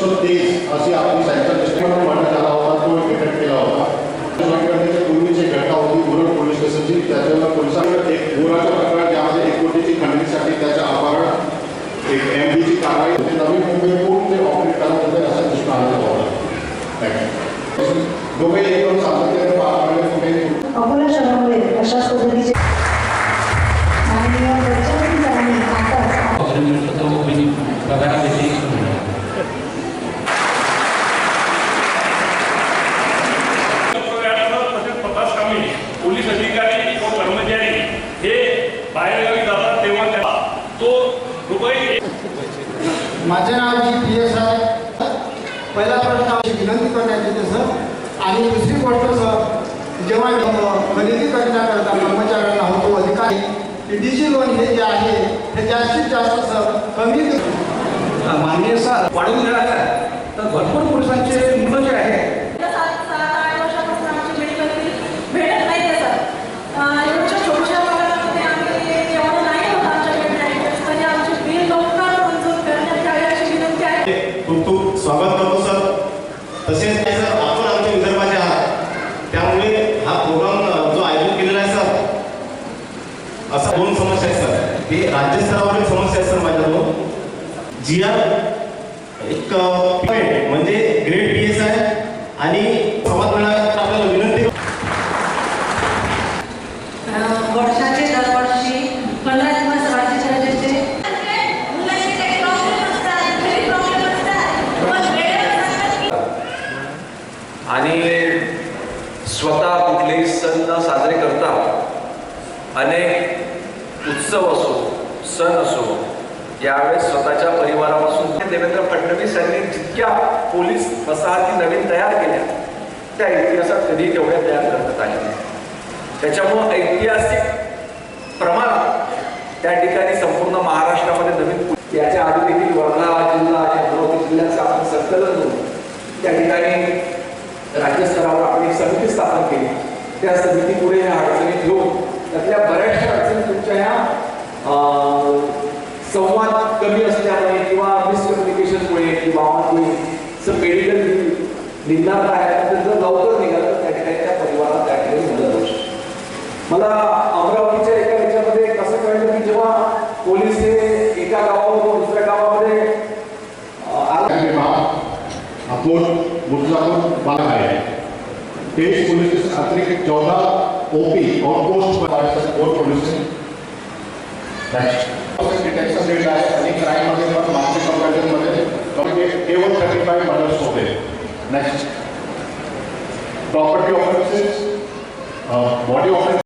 अतिशय तेज अशी आपली सायकल दृष्टिकोन म्हणण्यात आला होता तो एक इफेक्ट केला होता. पूर्वीची घटना होती मुरड पोलीस स्टेशनची त्याच्यावर पोलिसांकडे एक गुराच्या प्रकार ज्यामध्ये एक कोटीची खंडणीसाठी त्याच्या अपहरण एक एम बीची कारवाई होती. नवी मुंबईतून ते ऑपरेट करत होते असा प्रश्न आलेला होता. दोघेही एकदम सातत्याने अकोला शहरामध्ये अशाच पद्धतीचे माननीय फडणवीस यांनी आताच तो पगाराविषयी तसेच प्रकाश कामे पोलीस अधिकारी व कर्मचारी हे बाहेरगावी जातात तेव्हा त्याला तो रुपये माझे नाव जी पी एस आहे. पहिला प्रश्न आमची विनंती करण्यात येते सर. आणि दुसरी गोष्ट सर जेव्हा खरेदी करण्याकरता कर्मचाऱ्यांना होतो अधिकारी डी सी लोन हे जे आहे हे जास्तीत जास्त सर कमी माननीय सर वाढवून देणार आहे तर भरपूर पुरुषांचे मुलं जे आहे दोन समस्या आहेत सर? ते राज्य स्तरावरील समस्या आहेत सर माझ्याजवळ. जी आर एक payment म्हणजे ग्रेड पी एस आहे आणि संवाद मेळाव्यात आपल्याला विनंती वर्षाचे दरवर्षी पंधरा दिवस राज्य आणि स्वतः कुठलेही सण साजरे करता अनेक उत्सव असो सण असो यावेळेस स्वतःच्या परिवारापासून देवेंद्र फडणवीस यांनी जितक्या पोलीस वसाहती नवीन तयार केल्या त्या इतिहासात कधी तेवढ्या तयार करण्यात आल्या नाही. त्याच्यामुळं ऐतिहासिक प्रमाण त्या ठिकाणी संपूर्ण महाराष्ट्रामध्ये नवीन याच्या आधी देखील वर्धा जिल्हा आणि अमरावती जिल्ह्याचं आपण संकलन करून त्या ठिकाणी राज्यस्तरावर आपण एक समिती स्थापन केली त्या समितीपुढे या अडचणी घेऊन त्यातल्या बऱ्याचशा अडचणी तुमच्या ह्या संवाद कमी असल्यामुळे किंवा मिसकम्युनिकेशनमुळे किंवा ऑनगोईंग मेडिकल निघणार आहे तर जर लवकर निघालं तर त्या ठिकाणी त्या परिवाराला त्या ठिकाणी मदत होऊ शकते. मला अमरावतीच्या एका याच्यामध्ये कसं कळलं की जेव्हा पोलीस हे एका गावामधून दुसऱ्या गावामध्ये आपण आला त्या बाग आहे पेश पुलिस के अतिरिक्त चौदह ओपी और पोस्ट पर पुलिस डिटेक्शन रेट आहे आणि thirty murders next property offences body offence